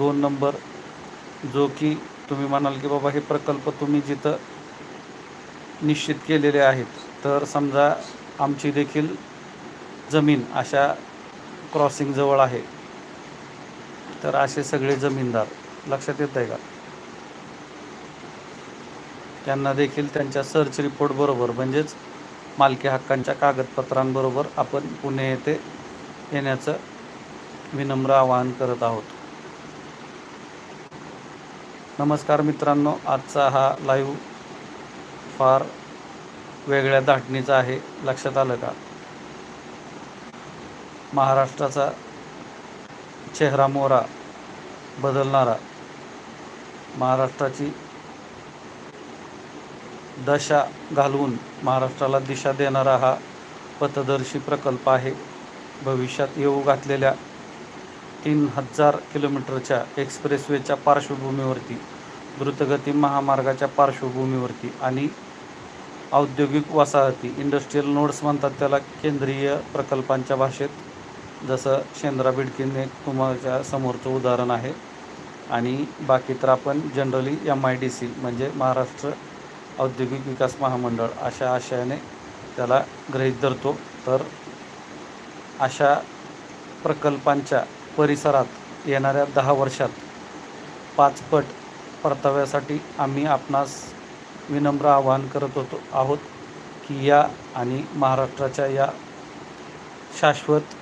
दोन नंबर जो की तुम्ही म्हणाल की बाबा हे प्रकल्प तुम्ही जिथं निश्चित केलेले आहेत तर समजा आमची देखील जमीन अशा क्रॉसिंगजवळ आहे तर असे सगळे जमीनदार लक्षात येत आहे का? त्यांना देखील त्यांच्या सर्च रिपोर्ट बरोबर म्हणजेच मालकी हक्कांच्या कागदपत्रांबरोबर आपण पुणे येथे येण्याचं विनम्र आवाहन करत आहोत. नमस्कार मित्रांनो आजचा हा लाईव्ह फार वेगळ्या धाटणीचा आहे. लक्षात आलं का? महाराष्ट्राचा चेहरा मोहरा बदलणारा महाराष्ट्राची दशा घालवून महाराष्ट्राला दिशा देणारा हा पथदर्शी प्रकल्प आहे. भविष्यात येऊ घातलेल्या तीन हजार किलोमीटरच्या एक्सप्रेसवेच्या पार्श्वभूमीवरती द्रुतगती महामार्गाच्या पार्श्वभूमीवरती आणि औद्योगिक वसाहती इंडस्ट्रीयल नोड्स म्हणतात त्याला केंद्रीय प्रकल्पांच्या भाषेत. जसं शेंद्रा बिडकीने तुम्हाला समोरचं उदाहरण आहे. आणि बाकी तर आपण generally M I D C म्हणजे महाराष्ट्र औद्योगिक विकास महामंडळ अशा आशयाने त्याला गृहीत धरतो. तर अशा प्रकल्पांच्या परिसरात येणाऱ्या दहा वर्षात पाचपट परताव्यासाठी आम्ही आपणास विनम्र आवाहन करत होतो आहोत की या आणि महाराष्ट्राच्या या शाश्वत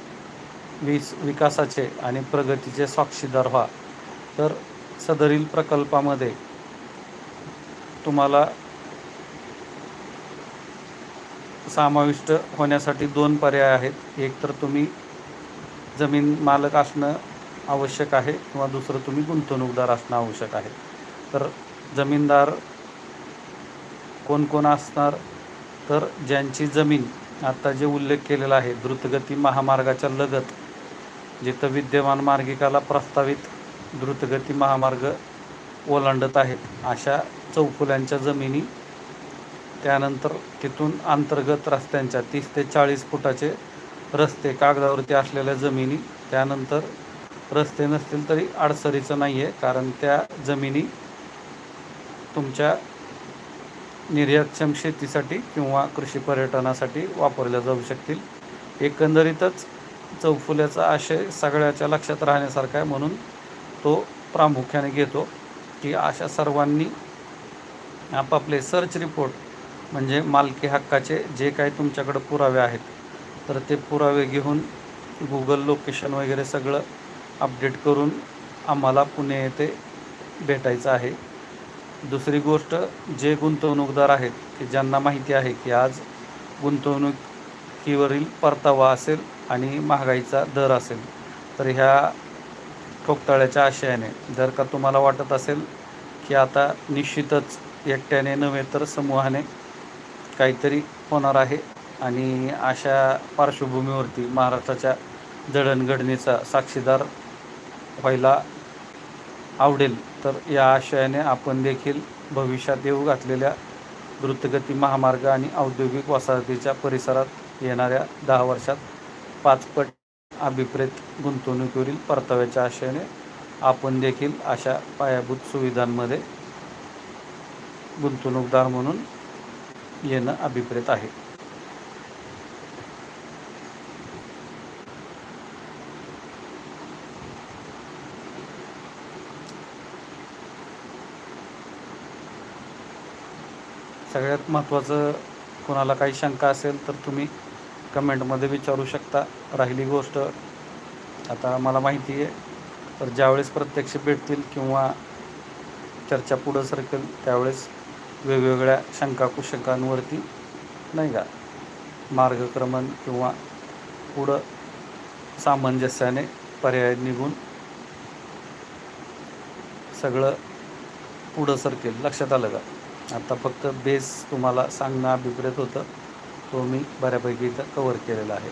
वीज विकासाचे आणि प्रगतीचे साक्षीदार व्हा. तर सदरील प्रकल्पामध्ये तुम्हाला समाविष्ट होण्यासाठी दोन पर्याय आहेत. एक तर तुम्ही जमीन मालक असणं आवश्यक आहे किंवा दुसरं तुम्ही गुंतवणूकदार असणं आवश्यक आहे. तर जमीनदार कोण कोण असणार? तर ज्यांची जमीन आत्ता जे उल्लेख केलेला आहे द्रुतगती महामार्गाच्या लगत जिथं विद्यमान मार्गिकाला प्रस्तावित द्रुतगती महामार्ग ओलांडत आहेत अशा चौफुल्यांच्या जमिनी त्यानंतर तिथून अंतर्गत रस्त्यांच्या तीस ते चाळीस फुटाचे रस्ते कागदावरती असलेल्या जमिनी त्यानंतर रस्ते नसतील तरी अडसरीचं नाही आहे कारण त्या जमिनी तुमच्या निर्यातक्षम शेतीसाठी किंवा कृषी पर्यटनासाठी वापरल्या जाऊ शकतील. एकंदरीतच चौफुल्याचा आशय सगळ्याच्या लक्षात राहण्यासारखा आहे म्हणून तो प्रामुख्याने घेतो की अशा सर्वांनी आपापले सर्च रिपोर्ट म्हणजे मालकी हक्काचे जे काही तुमच्याकडं पुरावे आहेत तर ते पुरावे घेऊन गुगल लोकेशन वगैरे सगळं अपडेट करून आम्हाला पुणे येथे भेटायचं आहे. दुसरी गोष्ट जे गुंतवणूकदार आहेत की ज्यांना माहिती आहे की आज गुंतवणुकीवरील परतावा असेल आणि महागाईचा दर असेल तर ह्या ठोकताळ्याच्या आशयाने जर का तुम्हाला वाटत असेल की आता निश्चितच एकट्याने नव्हे तर समूहाने काहीतरी होणार आहे. आणि अशा पार्श्वभूमीवरती महाराष्ट्राच्या जडणघडणीचा साक्षीदार व्हायला आवडेल तर या आशयाने आपण देखील भविष्यात येऊ घातलेल्या द्रुतगती महामार्ग आणि औद्योगिक वसाहतीच्या परिसरात येणाऱ्या दहा वर्षात पाचपट अभिप्रेत गुंतवणुकीवरील परताव्याच्या आशयाने आपण देखील अशा पायाभूत सुविधांमध्ये गुंतवणूकदार म्हणून येणं अभिप्रेत आहे. सगळ्यात महत्त्वाचं कोणाला काही शंका असेल तर तुम्ही कमेंटमध्ये विचारू शकता. राहिली गोष्ट. आता मला माहिती आहे तर ज्यावेळेस प्रत्यक्ष भेटतील किंवा चर्चा पुढं सरकेल त्यावेळेस वेगवेगळ्या शंका कुशंकांवरती नाही का मार्गक्रमण किंवा पुढं सामंजस्याने पर्याय निघून सगळं पुढं सरकेल. लक्षात आलं का? आता फक्त बेस तुम्हाला सांगणं अभिप्रेत होतं. तो मी बऱ्यापैकी इथं कवर केलेला आहे.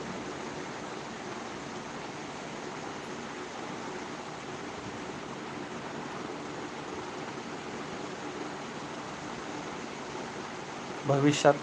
भविष्यात